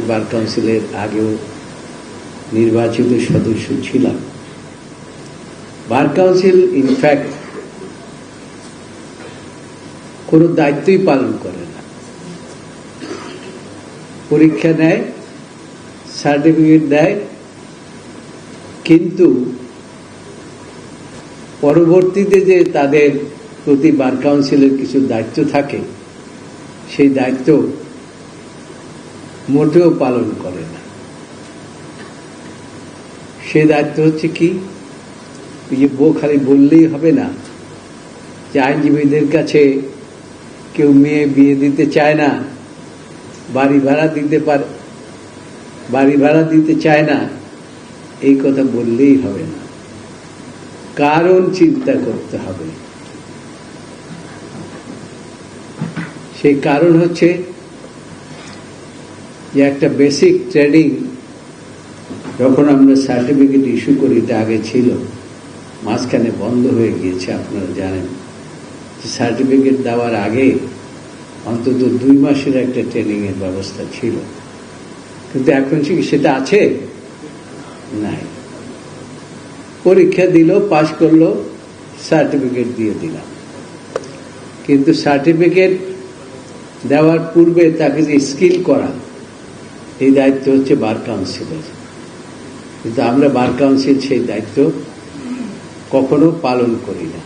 বার কাউন্সিলের আগেও নির্বাচিত সদস্য ছিলাম। বার কাউন্সিল ইনফ্যাক্ট কোনো দায়িত্বই পালন করে না। পরীক্ষা নেয়, সার্টিফিকেট দেয়, কিন্তু পরবর্তীতে যে তাদের প্রতি বার কাউন্সিলের কিছু দায়িত্ব থাকে, সেই দায়িত্ব মোটেও পালন করে না। সে দায়িত্ব হচ্ছে কি? ওই যে বউ খালি বললেই হবে না যে আইনজীবীদের কাছে কেউ মেয়ে বিয়ে দিতে চায় না, বাড়ি ভাড়া দিতে পারে, বাড়ি ভাড়া দিতে চায় না, এই কথা বললেই হবে না। কারণ চিন্তা করতে হবে। সেই কারণ হচ্ছে যে একটা বেসিক ট্রেনিং যখন আমরা সার্টিফিকেট ইস্যু করি তা আগে ছিল। মাঝখানে বন্ধ হয়ে গিয়েছে, আপনারা জানেন। সার্টিফিকেট দেওয়ার আগে অন্তত দুই মাসের একটা ট্রেনিংয়ের ব্যবস্থা ছিল। কিন্তু এখন কি সেটা আছে? নাই। পরীক্ষা দিল, পাশ করল সার্টিফিকেট দিয়ে দিলাম। কিন্তু সার্টিফিকেট দেওয়ার পূর্বে তাকে যে স্কিল করা এই দায়িত্ব হচ্ছে বার কাউন্সিলের। কিন্তু আমরা বার কাউন্সিল সেই দায়িত্ব কখনো পালন করি না।